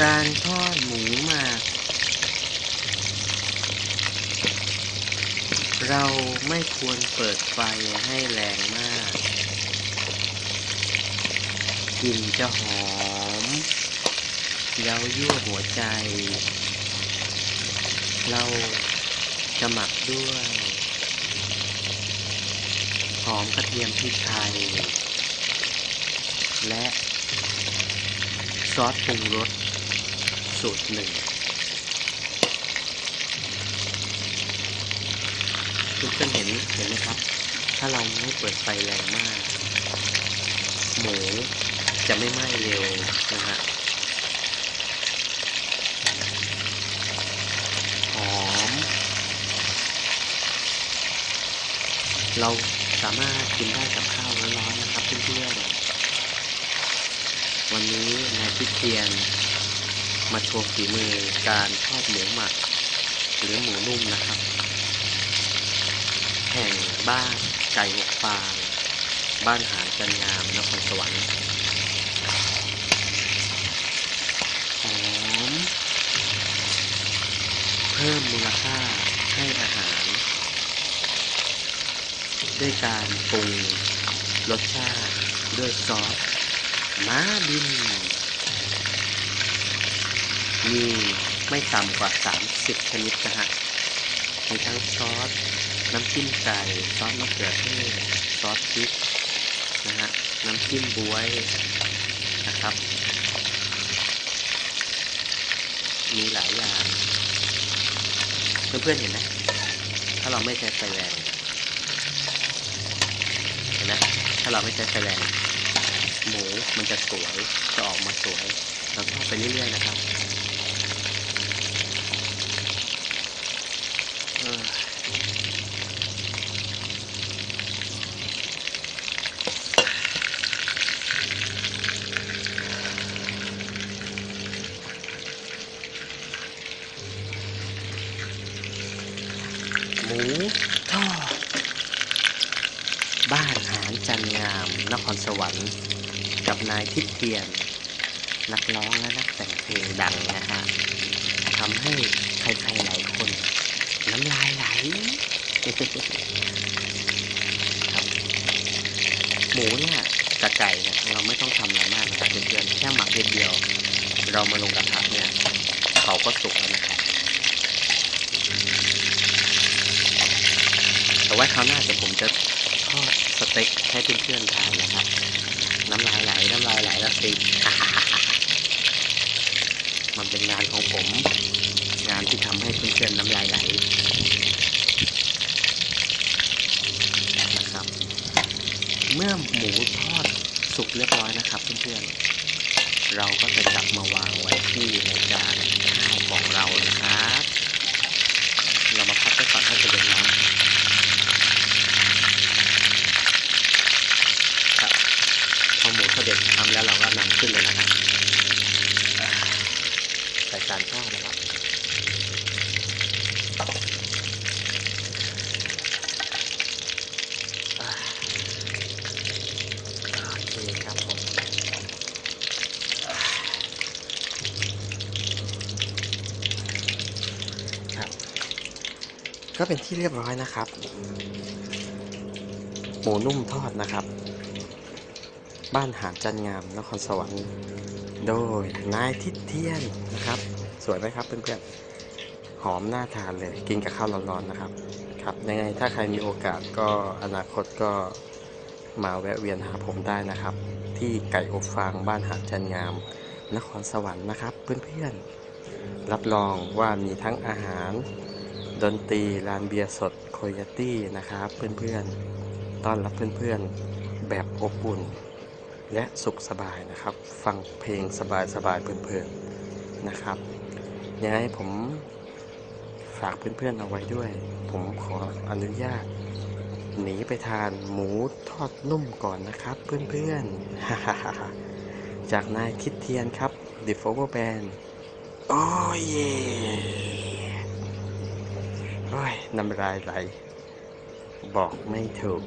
การทอดหมูหมักเราไม่ควรเปิดไฟให้แรงมากกลิ่นจะหอมเย้ายั่วหัวใจ เราจะหมักด้วยหอมกระเทียมพริกไทย และซอสปรุงรส สูตรหนึ่งทุกท่านเห็นเห็นไหมครับ ถ้าเราไม่เปิดไฟแรงมาก หมูจะไม่ไหม้เร็วนะฮะหอม เราสามารถกินได้กับข้าวร้อนๆนะครับเพื่อนๆวันนี้นายพิเทียน มาโชว์ฝีมือการทอดหมูหมัก หรือหมูนุ่มนะครับ แห่งบ้านไก่หกฟาง บ้านหานจันงามนครสวรรค์หอมเพิ่มมูลค่าให้อาหาร ด้วยการปรุงรสชาติด้วยซอสม้าบิน มีไม่ต่ำกว่า 30 ชนิดนะฮะ มีทั้งซอส น้ำจิ้มไก่ ซอสมะเขือเทศ ซอสพริกนะฮะ น้ำจิ้มบวยนะครับ มีหลายอย่าง เพื่อนๆเห็นไหมถ้าเราไม่ใช้ไฟแรงเห็นไหมถ้าเราไม่ใช้ไฟแรงหมูมันจะสวย จะออกมาสวย แล้วทอดไปเรื่อยๆนะครับ หมูทอดบ้านหารจันงามนครสวรรค์ กับนายทิพเทียน นักร้องและนักแต่งเพลงดังนะฮะทำให้ใครๆหลายคน น้ำลายไหลครับหมูเนี่ยกับไก่เนี่ยเราไม่ต้องทำอะไรมากนะครับเพื่อนๆแค่หมักเดียว เรามาลงกระทะเนี่ยเขาก็สุกแล้วนะครับ แต่ว่าคราวหน้าเดี๋ยวผมจะทอดสเต็กให้เพื่อนๆทานนะครับ น้ำลายไหล น้ำลายไหลแล้วสิมันเป็นงานของผม งานที่ทำให้เพื่อนๆน้ำลายไหลนะครับ เมื่อหมูทอดสุกเรียบร้อยนะครับเพื่อนๆ เราก็จะจับมาวางไว้ที่ในจานข้าวของเรานะครับ เรามาพักไว้ก่อนให้กระเด็นน้ำ ครับพอหมู เด็จทำแล้วเราก็นำขึ้นเลยนะครับใส่จานทอดนะครับอ่าโอเคครับผมอ่าครับก็เป็นที่เรียบร้อยนะครับ หมูนุ่มทอดนะครับ บ้านหาดจันงามนครสวรรค์โดยนายทิเทียนนะครับ สวยไหมครับเพื่อนๆหอมน่าทานเลยกินกับข้าวร้อนๆนะครับครับยังไงถ้าใครมีโอกาสก็อนาคตก็มาแวะเวียนหาผมได้นะครับ ที่ไก่อบฟางบ้านหาดจันงาม นครสวรรค์นะครับ เพื่อนๆรับรองว่ามีทั้งอาหาร ดนตรีลานเบียร์สดโคโยตี้นะครับ เพื่อนๆต้อนรับเพื่อนๆแบบอบอุ่น และสุขสบายนะครับ ฟังเพลงสบายๆเพลินๆนะครับ ยังไงผมฝากเพื่อนๆเอาไว้ด้วย ผมขออนุญาต หนีไปทานหมูทอดนุ่มก่อนนะครับ เพื่อนๆ จากนายคิดเทียนครับ The Flower Band โอ้ยเย่โอ้ยน้ำลายไหล บอกไม่ถูก